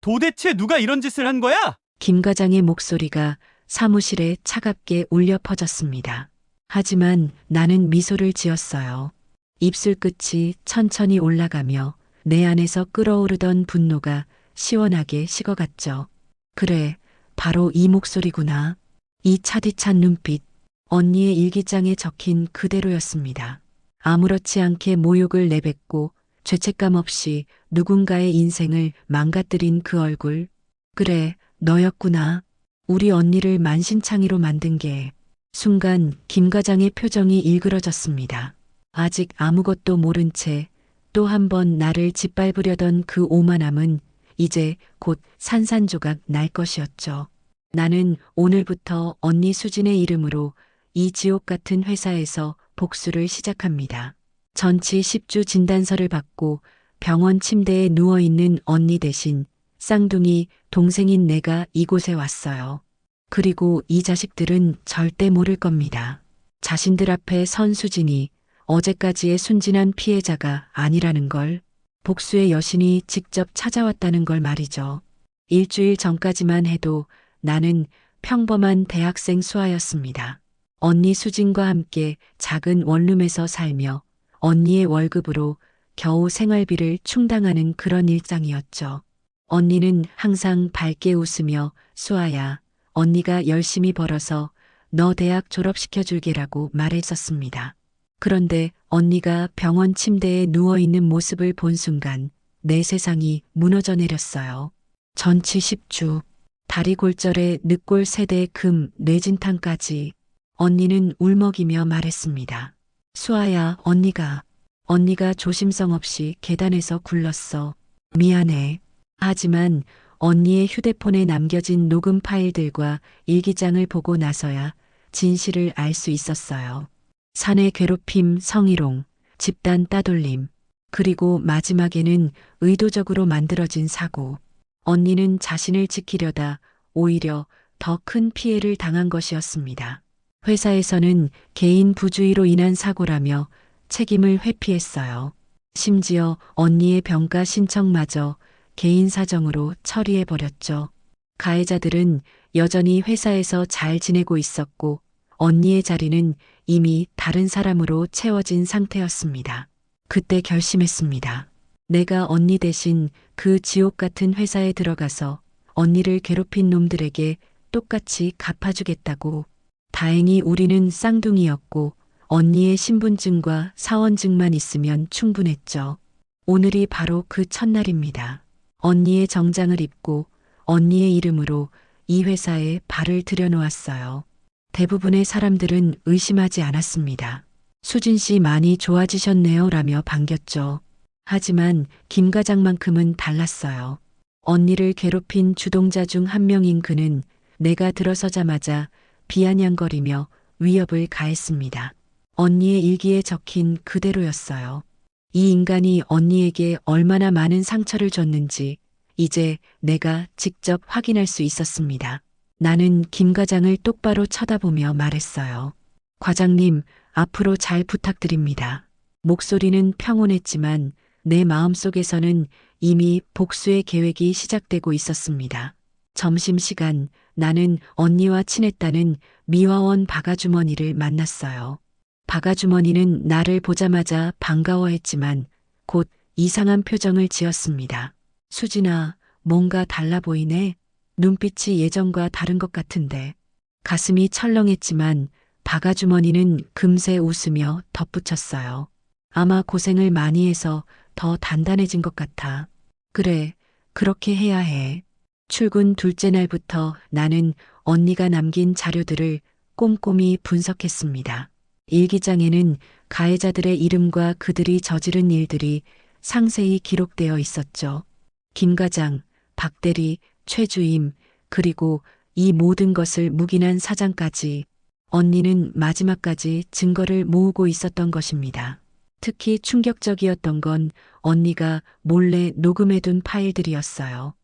도대체 누가 이런 짓을 한 거야? 김 과장의 목소리가 사무실에 차갑게 울려 퍼졌습니다. 하지만 나는 미소를 지었어요. 입술 끝이 천천히 올라가며 내 안에서 끓어오르던 분노가 시원하게 식어갔죠. 그래, 바로 이 목소리구나. 이 차디찬 눈빛, 언니의 일기장에 적힌 그대로였습니다. 아무렇지 않게 모욕을 내뱉고 죄책감 없이 누군가의 인생을 망가뜨린 그 얼굴. 그래, 너였구나. 우리 언니를 만신창이로 만든 게. 순간 김 과장의 표정이 일그러졌습니다. 아직 아무것도 모른 채 또 한 번 나를 짓밟으려던 그 오만함은 이제 곧 산산조각 날 것이었죠. 나는 오늘부터 언니 수진의 이름으로 이 지옥 같은 회사에서 복수를 시작합니다. 전치 10주 진단서를 받고 병원 침대에 누워 있는 언니 대신 쌍둥이 동생인 내가 이곳에 왔어요. 그리고 이 자식들은 절대 모를 겁니다. 자신들 앞에 선 수진이 어제까지의 순진한 피해자가 아니라는 걸, 복수의 여신이 직접 찾아왔다는 걸 말이죠. 일주일 전까지만 해도 나는 평범한 대학생 수아였습니다. 언니 수진과 함께 작은 원룸에서 살며 언니의 월급으로 겨우 생활비를 충당하는 그런 일상이었죠. 언니는 항상 밝게 웃으며 수아야, 언니가 열심히 벌어서 너 대학 졸업시켜 줄게라고 말했었습니다. 그런데 언니가 병원 침대에 누워있는 모습을 본 순간 내 세상이 무너져 내렸어요. 전치 10주, 다리 골절에 늑골 세대 금 뇌진탕까지 언니는 울먹이며 말했습니다. 수아야, 언니가, 언니가 조심성 없이 계단에서 굴렀어. 미안해. 하지만 언니의 휴대폰에 남겨진 녹음 파일들과 일기장을 보고 나서야 진실을 알 수 있었어요. 사내 괴롭힘, 성희롱, 집단 따돌림, 그리고 마지막에는 의도적으로 만들어진 사고. 언니는 자신을 지키려다 오히려 더 큰 피해를 당한 것이었습니다. 회사에서는 개인 부주의로 인한 사고라며 책임을 회피했어요. 심지어 언니의 병가 신청마저 개인 사정으로 처리해버렸죠. 가해자들은 여전히 회사에서 잘 지내고 있었고 언니의 자리는 이미 다른 사람으로 채워진 상태였습니다. 그때 결심했습니다. 내가 언니 대신 그 지옥 같은 회사에 들어가서 언니를 괴롭힌 놈들에게 똑같이 갚아주겠다고. 다행히 우리는 쌍둥이였고 언니의 신분증과 사원증만 있으면 충분했죠. 오늘이 바로 그 첫날입니다. 언니의 정장을 입고 언니의 이름으로 이 회사에 발을 들여놓았어요. 대부분의 사람들은 의심하지 않았습니다. 수진 씨 많이 좋아지셨네요 라며 반겼죠. 하지만 김 과장만큼은 달랐어요. 언니를 괴롭힌 주동자 중 한 명인 그는 내가 들어서자마자 비아냥거리며 위협을 가했습니다. 언니의 일기에 적힌 그대로였어요. 이 인간이 언니에게 얼마나 많은 상처를 줬는지 이제 내가 직접 확인할 수 있었습니다. 나는 김 과장을 똑바로 쳐다보며 말했어요. 과장님, 앞으로 잘 부탁드립니다. 목소리는 평온했지만 내 마음속에서는 이미 복수의 계획이 시작되고 있었습니다. 점심시간 나는 언니와 친했다는 미화원 박아주머니를 만났어요. 박아주머니는 나를 보자마자 반가워했지만 곧 이상한 표정을 지었습니다. 수진아, 뭔가 달라 보이네. 눈빛이 예전과 다른 것 같은데. 가슴이 철렁했지만 박아주머니는 금세 웃으며 덧붙였어요. 아마 고생을 많이 해서 더 단단해진 것 같아. 그래, 그렇게 해야 해. 출근 둘째 날부터 나는 언니가 남긴 자료들을 꼼꼼히 분석했습니다. 일기장에는 가해자들의 이름과 그들이 저지른 일들이 상세히 기록되어 있었죠. 김 과장, 박 대리, 최주임, 그리고 이 모든 것을 묵인한 사장까지 언니는 마지막까지 증거를 모으고 있었던 것입니다. 특히 충격적이었던 건 언니가 몰래 녹음해둔 파일들이었어요.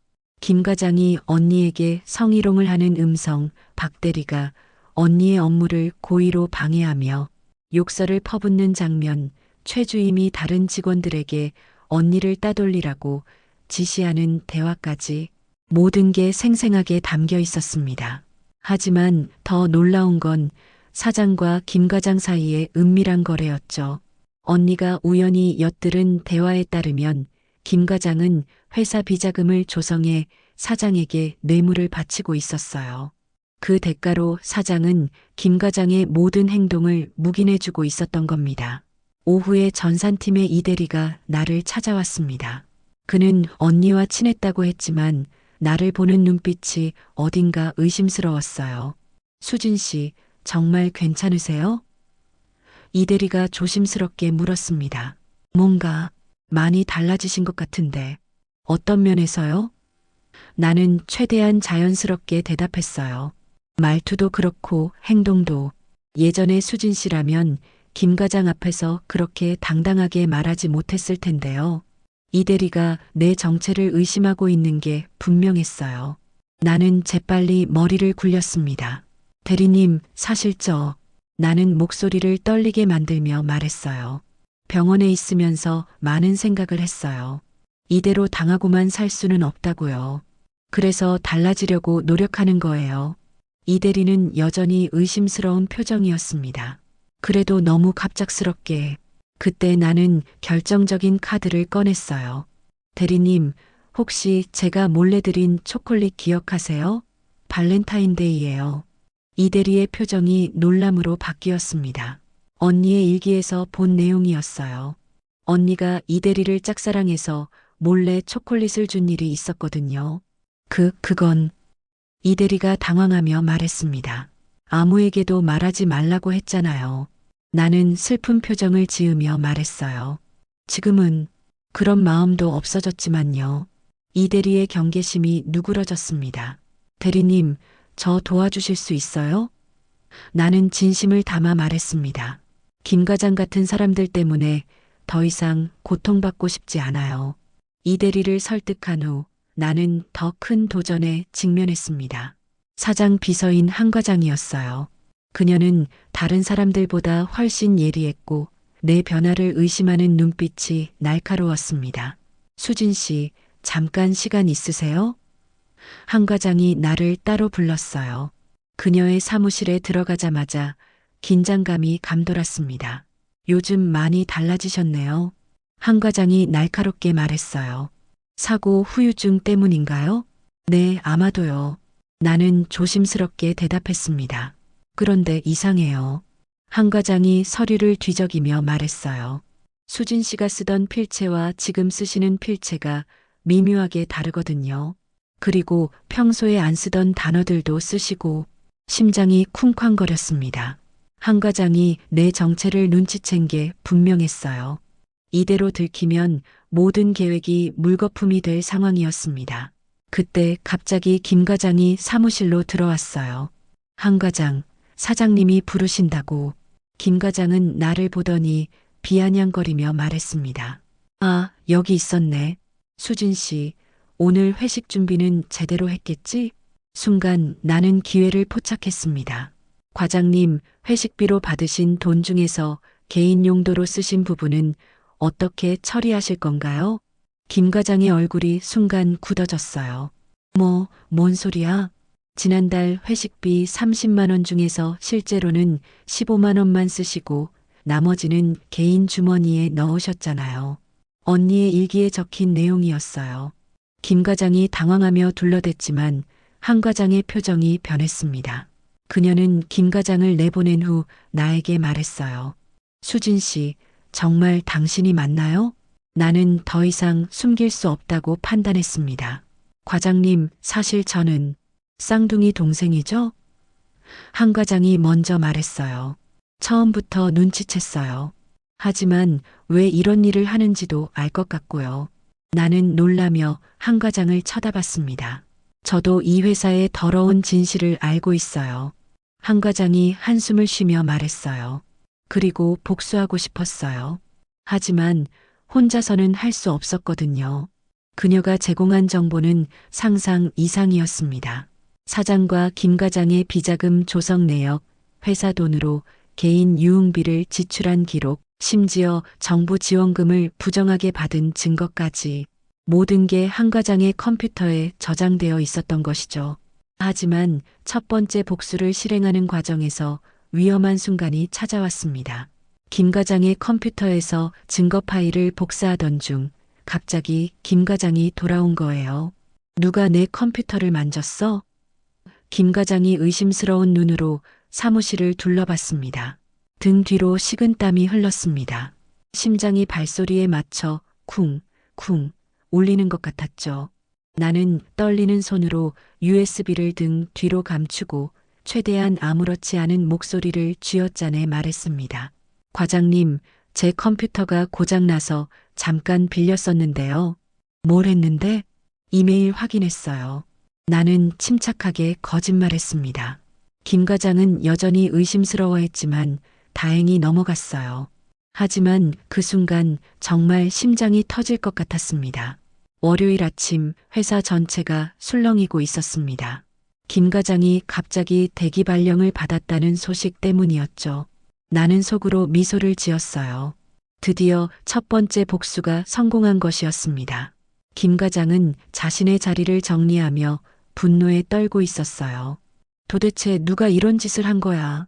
김 과장이 언니에게 성희롱을 하는 음성, 박 대리가 언니의 업무를 고의로 방해하며 욕설을 퍼붓는 장면, 최주임이 다른 직원들에게 언니를 따돌리라고 지시하는 대화까지 모든 게 생생하게 담겨 있었습니다. 하지만 더 놀라운 건 사장과 김 과장 사이의 은밀한 거래였죠. 언니가 우연히 엿들은 대화에 따르면 김 과장은 회사 비자금을 조성해 사장에게 뇌물을 바치고 있었어요. 그 대가로 사장은 김 과장의 모든 행동을 묵인해주고 있었던 겁니다. 오후에 전산팀의 이대리가 나를 찾아왔습니다. 그는 언니와 친했다고 했지만 나를 보는 눈빛이 어딘가 의심스러웠어요. 수진 씨, 정말 괜찮으세요? 이대리가 조심스럽게 물었습니다. 뭔가 많이 달라지신 것 같은데 어떤 면에서요? 나는 최대한 자연스럽게 대답했어요. 말투도 그렇고 행동도 예전에 수진 씨라면 김 과장 앞에서 그렇게 당당하게 말하지 못했을 텐데요. 이 대리가 내 정체를 의심하고 있는 게 분명했어요. 나는 재빨리 머리를 굴렸습니다. 대리님, 사실 저, 나는 목소리를 떨리게 만들며 말했어요. 병원에 있으면서 많은 생각을 했어요. 이대로 당하고만 살 수는 없다고요. 그래서 달라지려고 노력하는 거예요. 이 대리는 여전히 의심스러운 표정이었습니다. 그래도 너무 갑작스럽게 그때 나는 결정적인 카드를 꺼냈어요. 대리님, 혹시 제가 몰래 드린 초콜릿 기억하세요? 발렌타인데이예요. 이 대리의 표정이 놀람으로 바뀌었습니다. 언니의 일기에서 본 내용이었어요. 언니가 이 대리를 짝사랑해서 몰래 초콜릿을 준 일이 있었거든요. 그, 그건 이 대리가 당황하며 말했습니다. 아무에게도 말하지 말라고 했잖아요. 나는 슬픈 표정을 지으며 말했어요. 지금은 그런 마음도 없어졌지만요. 이 대리의 경계심이 누그러졌습니다. 대리님, 저 도와주실 수 있어요? 나는 진심을 담아 말했습니다. 김 과장 같은 사람들 때문에 더 이상 고통받고 싶지 않아요. 이 대리를 설득한 후 나는 더 큰 도전에 직면했습니다. 사장 비서인 한 과장이었어요. 그녀는 다른 사람들보다 훨씬 예리했고 내 변화를 의심하는 눈빛이 날카로웠습니다. 수진 씨, 잠깐 시간 있으세요? 한 과장이 나를 따로 불렀어요. 그녀의 사무실에 들어가자마자 긴장감이 감돌았습니다. 요즘 많이 달라지셨네요. 한 과장이 날카롭게 말했어요. 사고 후유증 때문인가요? 네, 아마도요. 나는 조심스럽게 대답했습니다. 그런데 이상해요. 한 과장이 서류를 뒤적이며 말했어요. 수진 씨가 쓰던 필체와 지금 쓰시는 필체가 미묘하게 다르거든요. 그리고 평소에 안 쓰던 단어들도 쓰시고 심장이 쿵쾅거렸습니다. 한 과장이 내 정체를 눈치챈 게 분명했어요. 이대로 들키면 모든 계획이 물거품이 될 상황이었습니다. 그때 갑자기 김 과장이 사무실로 들어왔어요. 한 과장, 사장님이 부르신다고 김 과장은 나를 보더니 비아냥거리며 말했습니다. 아, 여기 있었네. 수진 씨, 오늘 회식 준비는 제대로 했겠지? 순간 나는 기회를 포착했습니다. 과장님, 회식비로 받으신 돈 중에서 개인 용도로 쓰신 부분은 어떻게 처리하실 건가요? 김 과장의 얼굴이 순간 굳어졌어요. 뭐, 뭔 소리야? 지난달 회식비 30만 원 중에서 실제로는 15만 원만 쓰시고 나머지는 개인 주머니에 넣으셨잖아요. 언니의 일기에 적힌 내용이었어요. 김 과장이 당황하며 둘러댔지만 한 과장의 표정이 변했습니다. 그녀는 김 과장을 내보낸 후 나에게 말했어요. 수진 씨, 정말 당신이 맞나요? 나는 더 이상 숨길 수 없다고 판단했습니다. 과장님, 사실 저는 쌍둥이 동생이죠? 한 과장이 먼저 말했어요. 처음부터 눈치챘어요. 하지만 왜 이런 일을 하는지도 알 것 같고요. 나는 놀라며 한 과장을 쳐다봤습니다. 저도 이 회사의 더러운 진실을 알고 있어요. 한 과장이 한숨을 쉬며 말했어요. 그리고 복수하고 싶었어요. 하지만 혼자서는 할 수 없었거든요. 그녀가 제공한 정보는 상상 이상이었습니다. 사장과 김 과장의 비자금 조성 내역, 회사 돈으로 개인 유흥비를 지출한 기록, 심지어 정부 지원금을 부정하게 받은 증거까지 모든 게 한 과장의 컴퓨터에 저장되어 있었던 것이죠. 하지만 첫 번째 복수를 실행하는 과정에서 위험한 순간이 찾아왔습니다. 김 과장의 컴퓨터에서 증거 파일을 복사하던 중 갑자기 김 과장이 돌아온 거예요. 누가 내 컴퓨터를 만졌어? 김 과장이 의심스러운 눈으로 사무실을 둘러봤습니다. 등 뒤로 식은 땀이 흘렀습니다. 심장이 발소리에 맞춰 쿵, 쿵 울리는 것 같았죠. 나는 떨리는 손으로 USB를 등 뒤로 감추고 최대한 아무렇지 않은 목소리를 쥐어짜내 말했습니다. 과장님, 제 컴퓨터가 고장나서 잠깐 빌렸었는데요. 뭘 했는데? 이메일 확인했어요. 나는 침착하게 거짓말했습니다. 김 과장은 여전히 의심스러워했지만 다행히 넘어갔어요. 하지만 그 순간 정말 심장이 터질 것 같았습니다. 월요일 아침 회사 전체가 술렁이고 있었습니다. 김 과장이 갑자기 대기 발령을 받았다는 소식 때문이었죠. 나는 속으로 미소를 지었어요. 드디어 첫 번째 복수가 성공한 것이었습니다. 김 과장은 자신의 자리를 정리하며 분노에 떨고 있었어요. 도대체 누가 이런 짓을 한 거야?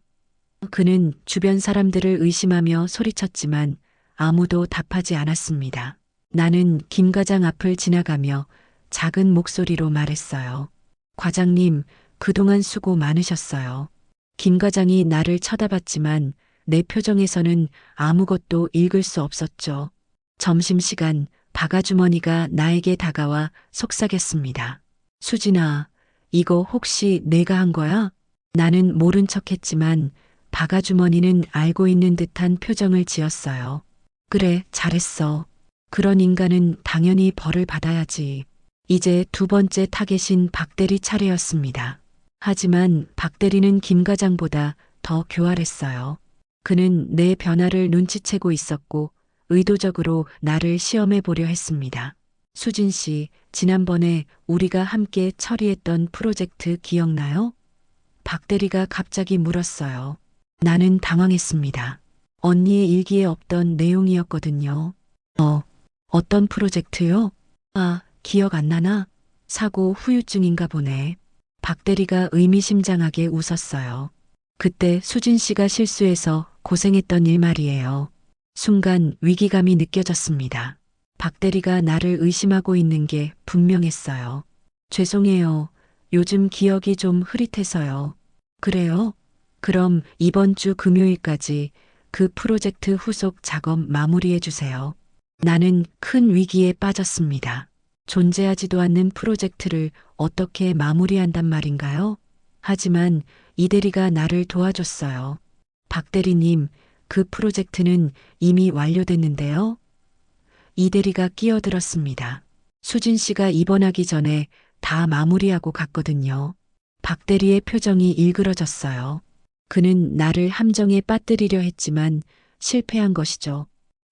그는 주변 사람들을 의심하며 소리쳤지만 아무도 답하지 않았습니다. 나는 김 과장 앞을 지나가며 작은 목소리로 말했어요. 과장님, 그동안 수고 많으셨어요. 김 과장이 나를 쳐다봤지만 내 표정에서는 아무것도 읽을 수 없었죠. 점심시간 바가주머니가 나에게 다가와 속삭였습니다. 수진아, 이거 혹시 내가 한 거야? 나는 모른 척 했지만 바가주머니는 알고 있는 듯한 표정을 지었어요. 그래, 잘했어. 그런 인간은 당연히 벌을 받아야지. 이제 두 번째 타겟인 박대리 차례였습니다. 하지만 박대리는 김 과장보다 더 교활했어요. 그는 내 변화를 눈치채고 있었고 의도적으로 나를 시험해 보려 했습니다. 수진 씨, 지난번에 우리가 함께 처리했던 프로젝트 기억나요? 박대리가 갑자기 물었어요. 나는 당황했습니다. 언니의 일기에 없던 내용이었거든요. 어, 어떤 프로젝트요? 아, 기억 안 나나? 사고 후유증인가 보네. 박 대리가 의미심장하게 웃었어요. 그때 수진 씨가 실수해서 고생했던 일 말이에요. 순간 위기감이 느껴졌습니다. 박 대리가 나를 의심하고 있는 게 분명했어요. 죄송해요. 요즘 기억이 좀 흐릿해서요. 그래요? 그럼 이번 주 금요일까지 그 프로젝트 후속 작업 마무리해 주세요. 나는 큰 위기에 빠졌습니다. 존재하지도 않는 프로젝트를 어떻게 마무리한단 말인가요? 하지만 이 대리가 나를 도와줬어요. 박 대리님, 그 프로젝트는 이미 완료됐는데요. 이 대리가 끼어들었습니다. 수진 씨가 입원하기 전에 다 마무리하고 갔거든요. 박 대리의 표정이 일그러졌어요. 그는 나를 함정에 빠뜨리려 했지만 실패한 것이죠.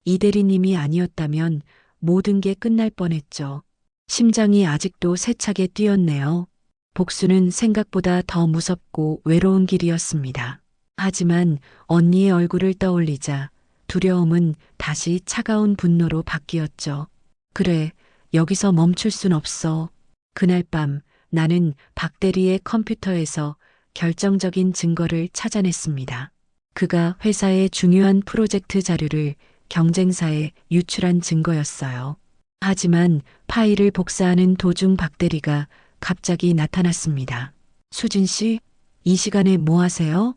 이 대리님이 아니었다면 모든 게 끝날 뻔했죠. 심장이 아직도 세차게 뛰었네요. 복수는 생각보다 더 무섭고 외로운 길이었습니다. 하지만 언니의 얼굴을 떠올리자 두려움은 다시 차가운 분노로 바뀌었죠. 그래, 여기서 멈출 순 없어. 그날 밤 나는 박대리의 컴퓨터에서 결정적인 증거를 찾아냈습니다. 그가 회사의 중요한 프로젝트 자료를 경쟁사에 유출한 증거였어요. 하지만 파일을 복사하는 도중 박대리가 갑자기 나타났습니다. 수진 씨, 이 시간에 뭐 하세요?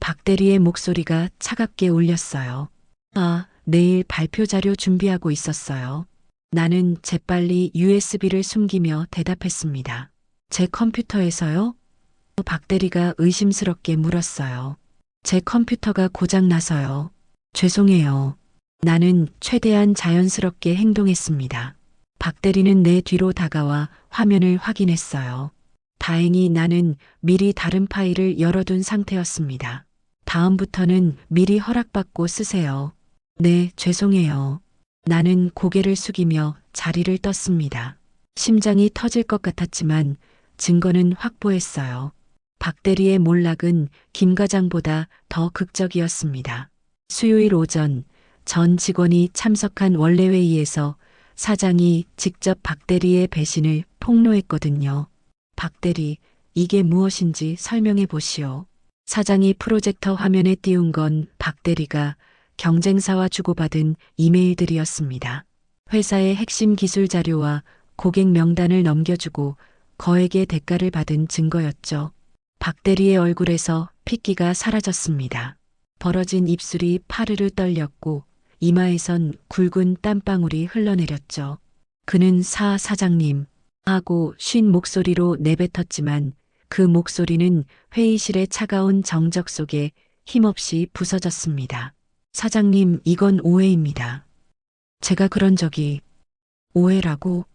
박대리의 목소리가 차갑게 울렸어요. 아, 내일 발표 자료 준비하고 있었어요. 나는 재빨리 USB를 숨기며 대답했습니다. 제 컴퓨터에서요? 박대리가 의심스럽게 물었어요. 제 컴퓨터가 고장 나서요. 죄송해요. 나는 최대한 자연스럽게 행동했습니다. 박 대리는 내 뒤로 다가와 화면을 확인했어요. 다행히 나는 미리 다른 파일을 열어둔 상태였습니다. 다음부터는 미리 허락받고 쓰세요. 네, 죄송해요. 나는 고개를 숙이며 자리를 떴습니다. 심장이 터질 것 같았지만 증거는 확보했어요. 박 대리의 몰락은 김 과장보다 더 극적이었습니다. 수요일 오전 전 직원이 참석한 원래회의에서 사장이 직접 박 대리의 배신을 폭로했거든요. 박 대리, 이게 무엇인지 설명해 보시오. 사장이 프로젝터 화면에 띄운 건 박 대리가 경쟁사와 주고받은 이메일들이었습니다. 회사의 핵심 기술 자료와 고객 명단을 넘겨주고 거액의 대가를 받은 증거였죠. 박 대리의 얼굴에서 핏기가 사라졌습니다. 벌어진 입술이 파르르 떨렸고 이마에선 굵은 땀방울이 흘러내렸죠. 그는 사 사장님 하고 쉰 목소리로 내뱉었지만 그 목소리는 회의실의 차가운 정적 속에 힘없이 부서졌습니다. 사장님, 이건 오해입니다. 제가 그런 적이 오해라고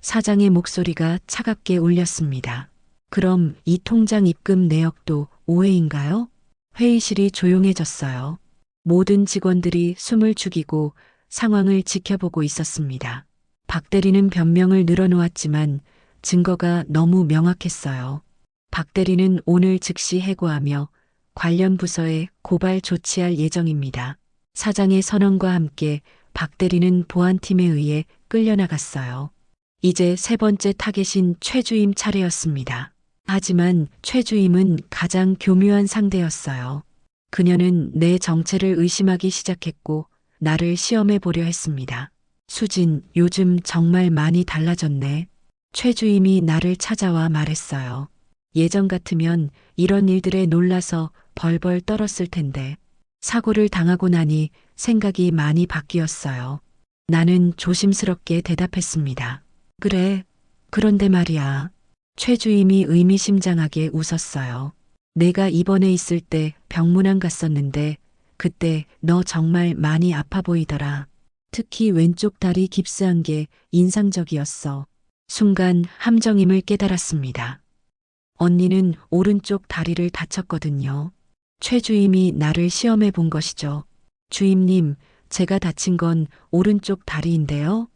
사장의 목소리가 차갑게 울렸습니다. 그럼 이 통장 입금 내역도 오해인가요? 회의실이 조용해졌어요. 모든 직원들이 숨을 죽이고 상황을 지켜보고 있었습니다. 박 대리는 변명을 늘어놓았지만 증거가 너무 명확했어요. 박 대리는 오늘 즉시 해고하며 관련 부서에 고발 조치할 예정입니다. 사장의 선언과 함께 박 대리는 보안팀에 의해 끌려나갔어요. 이제 세 번째 타겟인 최주임 차례였습니다. 하지만 최주임은 가장 교묘한 상대였어요. 그녀는 내 정체를 의심하기 시작했고 나를 시험해 보려 했습니다. 수진, 요즘 정말 많이 달라졌네. 최주임이 나를 찾아와 말했어요. 예전 같으면 이런 일들에 놀라서 벌벌 떨었을 텐데 사고를 당하고 나니 생각이 많이 바뀌었어요. 나는 조심스럽게 대답했습니다. 그래. 그런데 말이야. 최주임이 의미심장하게 웃었어요. 내가 입원해 있을 때 병문안 갔었는데 그때 너 정말 많이 아파 보이더라. 특히 왼쪽 다리 깁스한 게 인상적이었어. 순간 함정임을 깨달았습니다. 언니는 오른쪽 다리를 다쳤거든요. 최 주임이 나를 시험해 본 것이죠. 주임님, 제가 다친 건 오른쪽 다리인데요.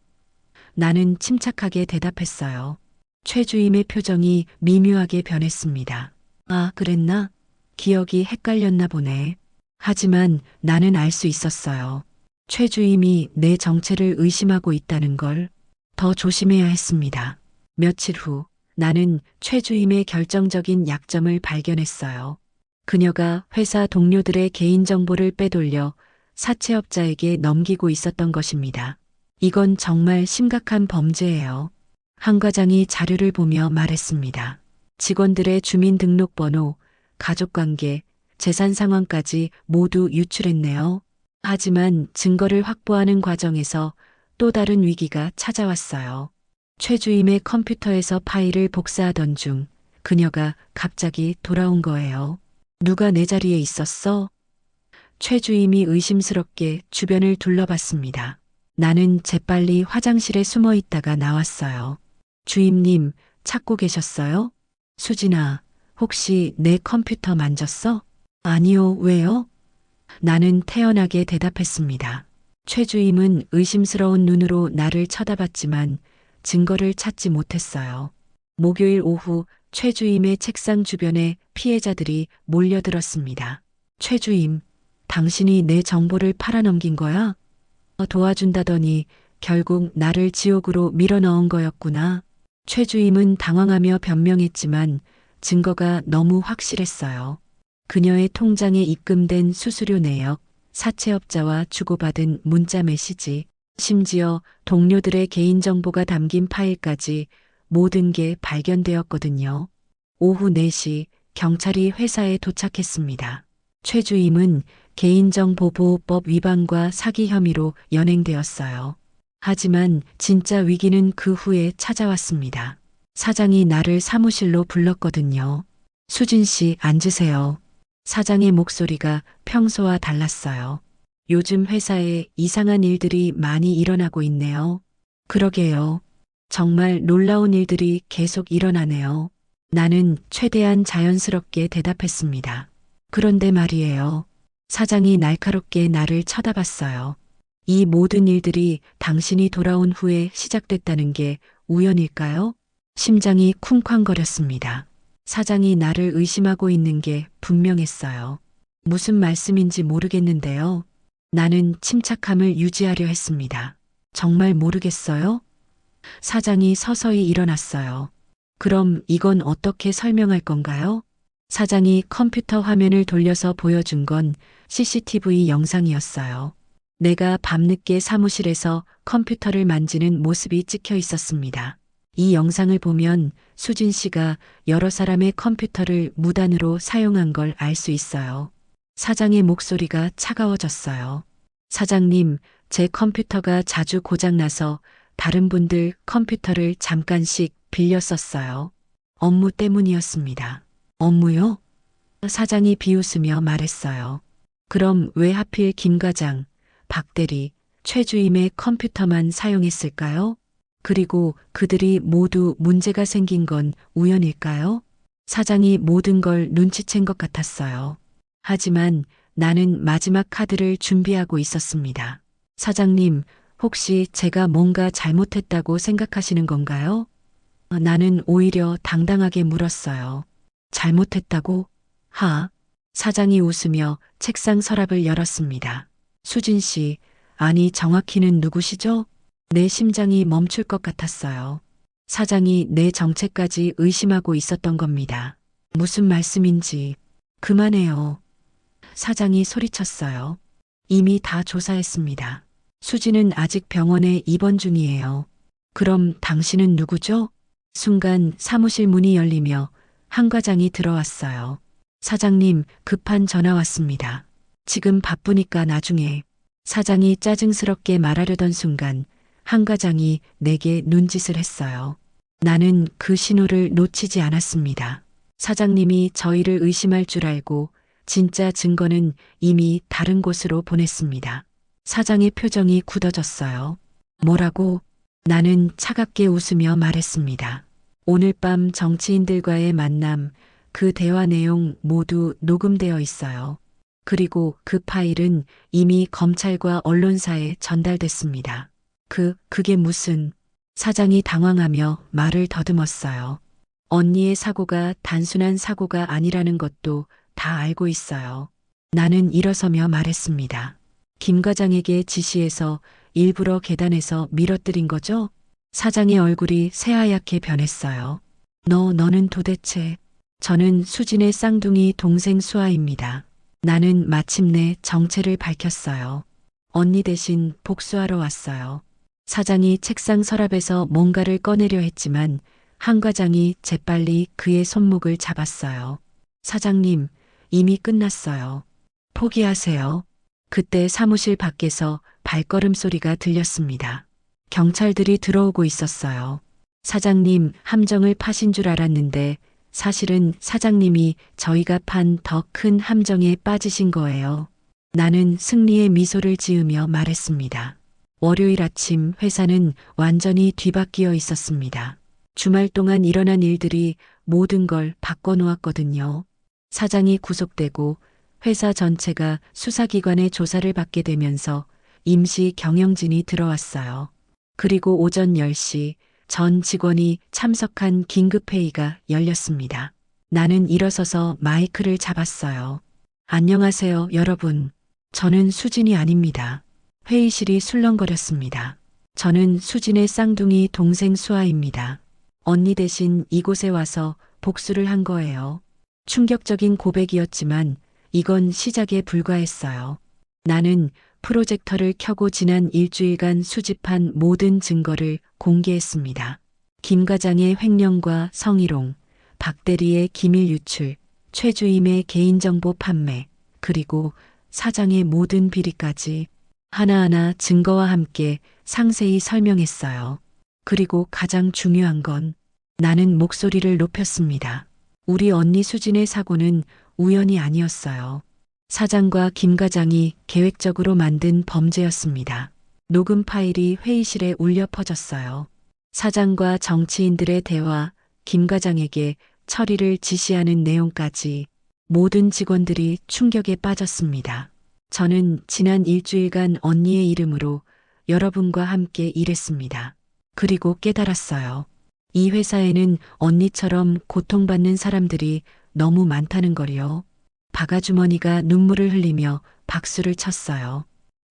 나는 침착하게 대답했어요. 최 주임의 표정이 미묘하게 변했습니다. 아, 그랬나? 기억이 헷갈렸나 보네. 하지만 나는 알 수 있었어요. 최 주임이 내 정체를 의심하고 있다는 걸 더 조심해야 했습니다. 며칠 후 나는 최 주임의 결정적인 약점을 발견했어요. 그녀가 회사 동료들의 개인정보를 빼돌려 사채업자에게 넘기고 있었던 것입니다. 이건 정말 심각한 범죄예요. 한 과장이 자료를 보며 말했습니다. 직원들의 주민등록번호, 가족관계, 재산 상황까지 모두 유출했네요. 하지만 증거를 확보하는 과정에서 또 다른 위기가 찾아왔어요. 최주임의 컴퓨터에서 파일을 복사하던 중 그녀가 갑자기 돌아온 거예요. 누가 내 자리에 있었어? 최주임이 의심스럽게 주변을 둘러봤습니다. 나는 재빨리 화장실에 숨어 있다가 나왔어요. 주임님, 찾고 계셨어요? 수진아, 혹시 내 컴퓨터 만졌어? 아니요, 왜요? 나는 태연하게 대답했습니다. 최주임은 의심스러운 눈으로 나를 쳐다봤지만 증거를 찾지 못했어요. 목요일 오후 최주임의 책상 주변에 피해자들이 몰려들었습니다. 최주임, 당신이 내 정보를 팔아넘긴 거야? 어, 도와준다더니 결국 나를 지옥으로 밀어넣은 거였구나. 최주임은 당황하며 변명했지만 증거가 너무 확실했어요. 그녀의 통장에 입금된 수수료 내역, 사채업자와 주고받은 문자 메시지, 심지어 동료들의 개인정보가 담긴 파일까지 모든 게 발견되었거든요. 오후 4시 경찰이 회사에 도착했습니다. 최주임은 개인정보보호법 위반과 사기 혐의로 연행되었어요. 하지만 진짜 위기는 그 후에 찾아왔습니다. 사장이 나를 사무실로 불렀거든요. 수진 씨 앉으세요. 사장의 목소리가 평소와 달랐어요. 요즘 회사에 이상한 일들이 많이 일어나고 있네요. 그러게요. 정말 놀라운 일들이 계속 일어나네요. 나는 최대한 자연스럽게 대답했습니다. 그런데 말이에요. 사장이 날카롭게 나를 쳐다봤어요. 이 모든 일들이 당신이 돌아온 후에 시작됐다는 게 우연일까요? 심장이 쿵쾅거렸습니다. 사장이 나를 의심하고 있는 게 분명했어요. 무슨 말씀인지 모르겠는데요. 나는 침착함을 유지하려 했습니다. 정말 모르겠어요? 사장이 서서히 일어났어요. 그럼 이건 어떻게 설명할 건가요? 사장이 컴퓨터 화면을 돌려서 보여준 건 CCTV 영상이었어요. 내가 밤늦게 사무실에서 컴퓨터를 만지는 모습이 찍혀 있었습니다. 이 영상을 보면 수진 씨가 여러 사람의 컴퓨터를 무단으로 사용한 걸 알 수 있어요. 사장의 목소리가 차가워졌어요. 사장님, 제 컴퓨터가 자주 고장나서 다른 분들 컴퓨터를 잠깐씩 빌려 썼어요. 업무 때문이었습니다. 업무요? 사장이 비웃으며 말했어요. 그럼 왜 하필 김 과장, 박 대리, 최 주임의 컴퓨터만 사용했을까요? 그리고 그들이 모두 문제가 생긴 건 우연일까요? 사장이 모든 걸 눈치챈 것 같았어요. 하지만 나는 마지막 카드를 준비하고 있었습니다. 사장님, 혹시 제가 뭔가 잘못했다고 생각하시는 건가요? 어, 나는 오히려 당당하게 물었어요. 잘못했다고? 하. 사장이 웃으며 책상 서랍을 열었습니다. 수진 씨, 아니 정확히는 누구시죠? 내 심장이 멈출 것 같았어요. 사장이 내 정체까지 의심하고 있었던 겁니다. 무슨 말씀인지 그만해요. 사장이 소리쳤어요. 이미 다 조사했습니다. 수지는 아직 병원에 입원 중이에요. 그럼 당신은 누구죠? 순간 사무실 문이 열리며 한 과장이 들어왔어요. 사장님, 급한 전화 왔습니다. 지금 바쁘니까 나중에. 사장이 짜증스럽게 말하려던 순간 한 과장이 내게 눈짓을 했어요. 나는 그 신호를 놓치지 않았습니다. 사장님이 저희를 의심할 줄 알고 진짜 증거는 이미 다른 곳으로 보냈습니다. 사장의 표정이 굳어졌어요. 뭐라고? 나는 차갑게 웃으며 말했습니다. 오늘 밤 정치인들과의 만남, 그 대화 내용 모두 녹음되어 있어요. 그리고 그 파일은 이미 검찰과 언론사에 전달됐습니다. 그, 그게 무슨, 사장이 당황하며 말을 더듬었어요. 언니의 사고가 단순한 사고가 아니라는 것도 다 알고 있어요. 나는 일어서며 말했습니다. 김 과장에게 지시해서 일부러 계단에서 밀어뜨린 거죠? 사장의 얼굴이 새하얗게 변했어요. 너, 너는 도대체, 저는 수진의 쌍둥이 동생 수아입니다. 나는 마침내 정체를 밝혔어요. 언니 대신 복수하러 왔어요. 사장이 책상 서랍에서 뭔가를 꺼내려 했지만 한 과장이 재빨리 그의 손목을 잡았어요. 사장님, 이미 끝났어요. 포기하세요. 그때 사무실 밖에서 발걸음 소리가 들렸습니다. 경찰들이 들어오고 있었어요. 사장님 함정을 파신 줄 알았는데 사실은 사장님이 저희가 판 더 큰 함정에 빠지신 거예요. 나는 승리의 미소를 지으며 말했습니다. 월요일 아침 회사는 완전히 뒤바뀌어 있었습니다. 주말 동안 일어난 일들이 모든 걸 바꿔놓았거든요. 사장이 구속되고 회사 전체가 수사기관의 조사를 받게 되면서 임시 경영진이 들어왔어요. 그리고 오전 10시 전 직원이 참석한 긴급회의가 열렸습니다. 나는 일어서서 마이크를 잡았어요. 안녕하세요, 여러분. 저는 수진이 아닙니다. 회의실이 술렁거렸습니다. 저는 수진의 쌍둥이 동생 수아입니다. 언니 대신 이곳에 와서 복수를 한 거예요. 충격적인 고백이었지만 이건 시작에 불과했어요. 나는 프로젝터를 켜고 지난 일주일간 수집한 모든 증거를 공개했습니다. 김 과장의 횡령과 성희롱, 박 대리의 기밀 유출, 최 주임의 개인정보 판매, 그리고 사장의 모든 비리까지 하나하나 증거와 함께 상세히 설명했어요. 그리고 가장 중요한 건 나는 목소리를 높였습니다. 우리 언니 수진의 사고는 우연이 아니었어요. 사장과 김 과장이 계획적으로 만든 범죄였습니다. 녹음 파일이 회의실에 울려 퍼졌어요. 사장과 정치인들의 대화, 김 과장에게 처리를 지시하는 내용까지 모든 직원들이 충격에 빠졌습니다. 저는 지난 일주일간 언니의 이름으로 여러분과 함께 일했습니다. 그리고 깨달았어요. 이 회사에는 언니처럼 고통받는 사람들이 너무 많다는 걸요. 바가주머니가 눈물을 흘리며 박수를 쳤어요.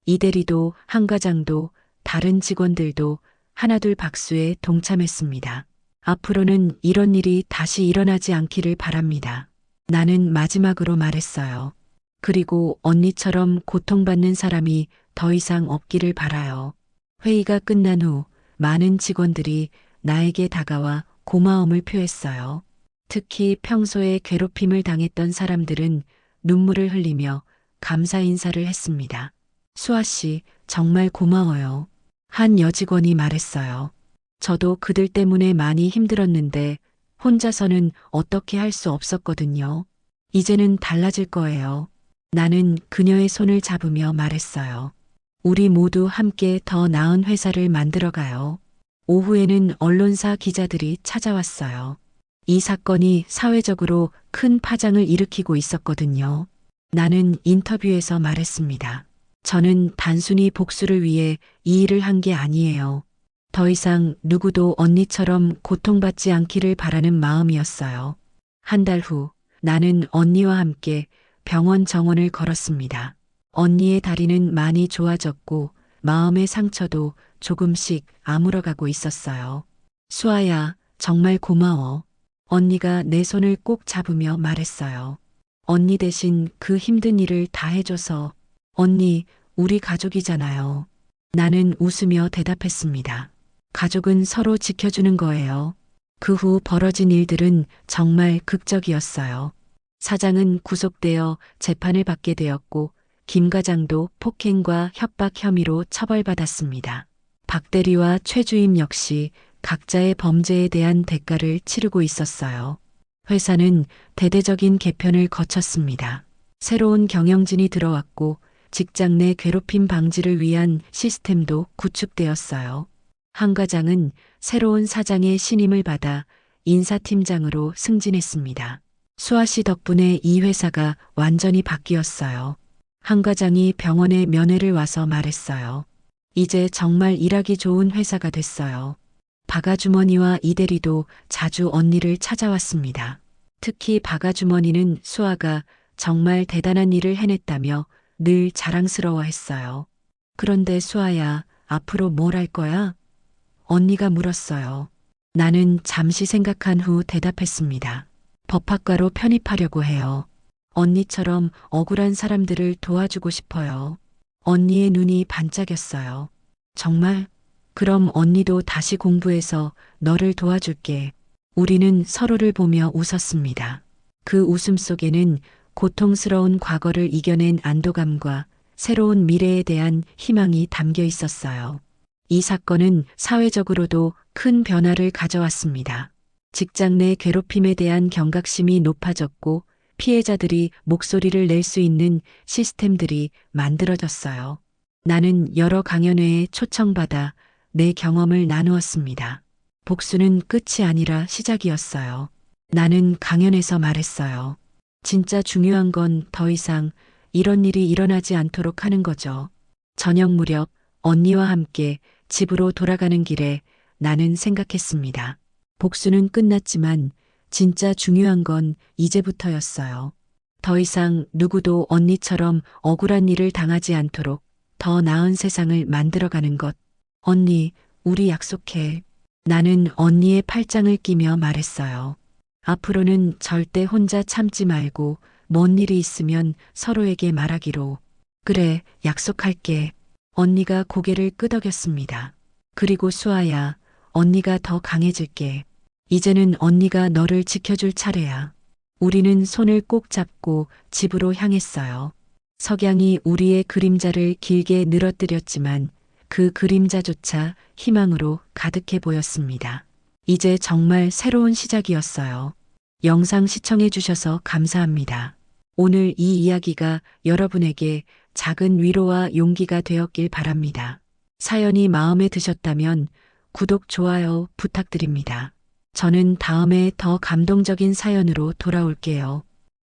이 대리도 한 과장도 다른 직원들도 하나둘 박수에 동참했습니다. 앞으로는 이런 일이 다시 일어나지 않기를 바랍니다. 나는 마지막으로 말했어요. 그리고 언니처럼 고통받는 사람이 더 이상 없기를 바라요. 회의가 끝난 후 많은 직원들이 나에게 다가와 고마움을 표했어요. 특히 평소에 괴롭힘을 당했던 사람들은 눈물을 흘리며 감사 인사를 했습니다. 수아 씨, 정말 고마워요. 한 여직원이 말했어요. 저도 그들 때문에 많이 힘들었는데 혼자서는 어떻게 할 수 없었거든요. 이제는 달라질 거예요. 나는 그녀의 손을 잡으며 말했어요. 우리 모두 함께 더 나은 회사를 만들어 가요. 오후에는 언론사 기자들이 찾아왔어요. 이 사건이 사회적으로 큰 파장을 일으키고 있었거든요. 나는 인터뷰에서 말했습니다. 저는 단순히 복수를 위해 이 일을 한 게 아니에요. 더 이상 누구도 언니처럼 고통받지 않기를 바라는 마음이었어요. 한 달 후 나는 언니와 함께 병원 정원을 걸었습니다. 언니의 다리는 많이 좋아졌고 마음의 상처도 조금씩 아물어가고 있었어요. 수아야, 정말 고마워. 언니가 내 손을 꼭 잡으며 말했어요. 언니 대신 그 힘든 일을 다 해줘서 언니, 우리 가족이잖아요. 나는 웃으며 대답했습니다. 가족은 서로 지켜주는 거예요. 그 후 벌어진 일들은 정말 극적이었어요. 사장은 구속되어 재판을 받게 되었고 김 과장도 폭행과 협박 혐의로 처벌받았습니다. 박 대리와 최 주임 역시 각자의 범죄에 대한 대가를 치르고 있었어요. 회사는 대대적인 개편을 거쳤습니다. 새로운 경영진이 들어왔고 직장 내 괴롭힘 방지를 위한 시스템도 구축되었어요. 한 과장은 새로운 사장의 신임을 받아 인사팀장으로 승진했습니다. 수아 씨 덕분에 이 회사가 완전히 바뀌었어요. 한 과장이 병원에 면회를 와서 말했어요. 이제 정말 일하기 좋은 회사가 됐어요. 박아주머니와 이대리도 자주 언니를 찾아왔습니다. 특히 박아주머니는 수아가 정말 대단한 일을 해냈다며 늘 자랑스러워 했어요. 그런데 수아야, 앞으로 뭘 할 거야? 언니가 물었어요. 나는 잠시 생각한 후 대답했습니다. 법학과로 편입하려고 해요. 언니처럼 억울한 사람들을 도와주고 싶어요. 언니의 눈이 반짝였어요. 정말? 그럼 언니도 다시 공부해서 너를 도와줄게. 우리는 서로를 보며 웃었습니다. 그 웃음 속에는 고통스러운 과거를 이겨낸 안도감과 새로운 미래에 대한 희망이 담겨 있었어요. 이 사건은 사회적으로도 큰 변화를 가져왔습니다. 직장 내 괴롭힘에 대한 경각심이 높아졌고 피해자들이 목소리를 낼 수 있는 시스템들이 만들어졌어요. 나는 여러 강연회에 초청받아 내 경험을 나누었습니다. 복수는 끝이 아니라 시작이었어요. 나는 강연에서 말했어요. 진짜 중요한 건 더 이상 이런 일이 일어나지 않도록 하는 거죠. 저녁 무렵 언니와 함께 집으로 돌아가는 길에 나는 생각했습니다. 복수는 끝났지만 진짜 중요한 건 이제부터였어요. 더 이상 누구도 언니처럼 억울한 일을 당하지 않도록 더 나은 세상을 만들어가는 것. 언니, 우리 약속해. 나는 언니의 팔짱을 끼며 말했어요. 앞으로는 절대 혼자 참지 말고 뭔 일이 있으면 서로에게 말하기로. 그래, 약속할게. 언니가 고개를 끄덕였습니다. 그리고 수아야, 언니가 더 강해질게. 이제는 언니가 너를 지켜줄 차례야. 우리는 손을 꼭 잡고 집으로 향했어요. 석양이 우리의 그림자를 길게 늘어뜨렸지만 그 그림자조차 희망으로 가득해 보였습니다. 이제 정말 새로운 시작이었어요. 영상 시청해 주셔서 감사합니다. 오늘 이 이야기가 여러분에게 작은 위로와 용기가 되었길 바랍니다. 사연이 마음에 드셨다면 구독, 좋아요 부탁드립니다. 저는 다음에 더 감동적인 사연으로 돌아올게요.